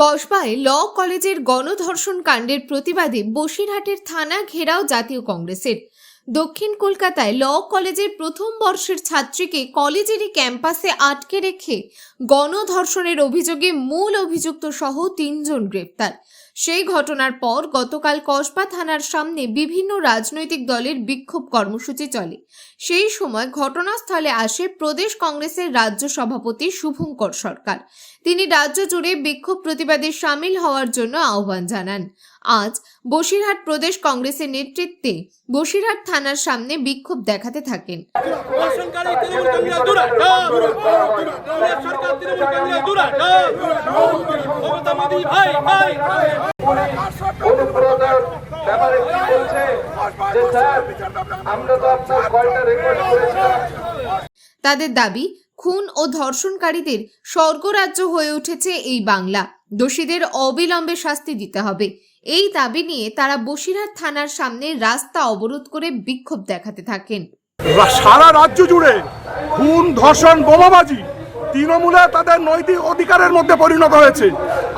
কসবায় ল কলেজের গণধর্ষণ কাণ্ডের প্রতিবাদে বসিরহাটের থানা ঘেরাও জাতীয় কংগ্রেসের। দক্ষিণ কলকাতায় ল কলেজের প্রথম বর্ষের ছাত্রীকে কলেজেরই ক্যাম্পাসে আটকে রেখে গণধর্ষণের অভিযোগে মূল অভিযুক্ত সহ তিনজন গ্রেপ্তার। সেই ঘটনার পর গতকাল কসবা থানার সামনে বিভিন্ন রাজনৈতিক দলের বিক্ষোভ কর্মসূচি চলে। সেই সময় ঘটনাস্থলে আসে প্রদেশ কংগ্রেসের রাজ্য সভাপতি শুভঙ্কর সরকার। তিনি রাজ্য জুড়ে বিক্ষোভ প্রতিবাদে সামিল হওয়ার জন্য আহ্বান জানান। আজ বসিরহাট প্রদেশ কংগ্রেসের নেতৃত্বে বসিরহাট থানার সামনে বিক্ষোভ দেখাতে থাকেন। তাদের দাবি, খুন ও ধর্ষণকারীদের স্বর্গরাজ্য হয়ে উঠেছে এই বাংলা। দোষীদের অবিলম্বে শাস্তি দিতে হবে। এই দাবি নিয়ে তারা বসিরহাট থানার সামনে রাস্তা অবরোধ করে বিক্ষোভ দেখাতে থাকেন। সারা রাজ্য জুড়ে খুন, ধর্ষণ, বোমাবাজি তৃণমূলে তাদের নৈতিক অধিকারের মধ্যে পরিণত হয়েছে।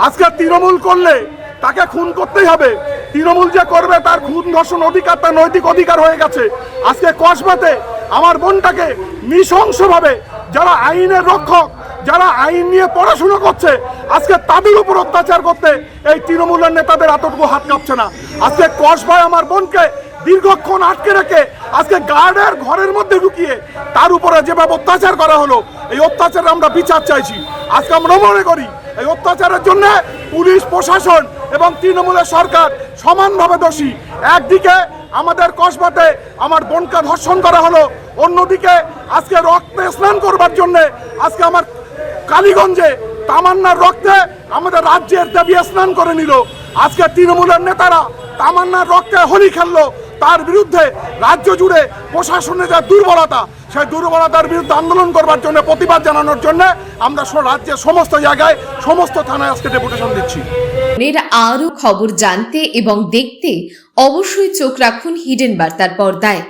আজকে তৃণমূল করলে তাকে খুন করতেই হবে। তৃণমূল যে করবে তার খুন, ধর্ষণ অধিকার, তার নৈতিক অধিকার হয়ে গেছে। আজকে কসবাতে আমার বোনটাকে নৃশংসভাবে যারা আইনের রক্ষক যারা আইন নিয়ে পড়াশোনা করছে, আজকে তাদের উপর অত্যাচার করতে এই তৃণমূলের নেতাদের এতটুকু হাত কাঁপছে না। আজকে কসবায় আমার বোনকে দীর্ঘক্ষণ আটকে রেখে আজকে গার্ডের ঘরের মধ্যে ঢুকিয়ে তার উপরে যেভাবে অত্যাচার করা হলো, এই অত্যাচারে আমরা বিচার চাইছি। আজকে আমরা মনে করি, এই অত্যাচারের জন্য পুলিশ, প্রশাসন এবং তৃণমূলের সরকার সমানভাবে দোষী। একদিকে আমাদের কসবাতে আমার বোনকে ধর্ষণ করা হলো, অন্যদিকে আজকে রক্তে স্নান করবার জন্য আজকে আমার কালীগঞ্জে তামান্নার রক্তে আমাদের রাজ্যের দেবী স্নান করে নিল। আজকে তৃণমূলের নেতারা তামান্নার রক্তে হোলি খেললো। তার বিরুদ্ধে রাজ্য জুড়ে প্রশাসনের যা দুর্বলতা, সেই দুর্বলতার বিরুদ্ধে আন্দোলন করবার জন্য, প্রতিবাদ জানানোর জন্য আমরা রাজ্যের সমস্ত জায়গায়, সমস্ত থানায় আজকে ডেপুটেশন দিচ্ছি। এর আরও খবর জানতে এবং দেখতে অবশ্যই চোখ রাখুন হিডেন বার্তার পর্দায়।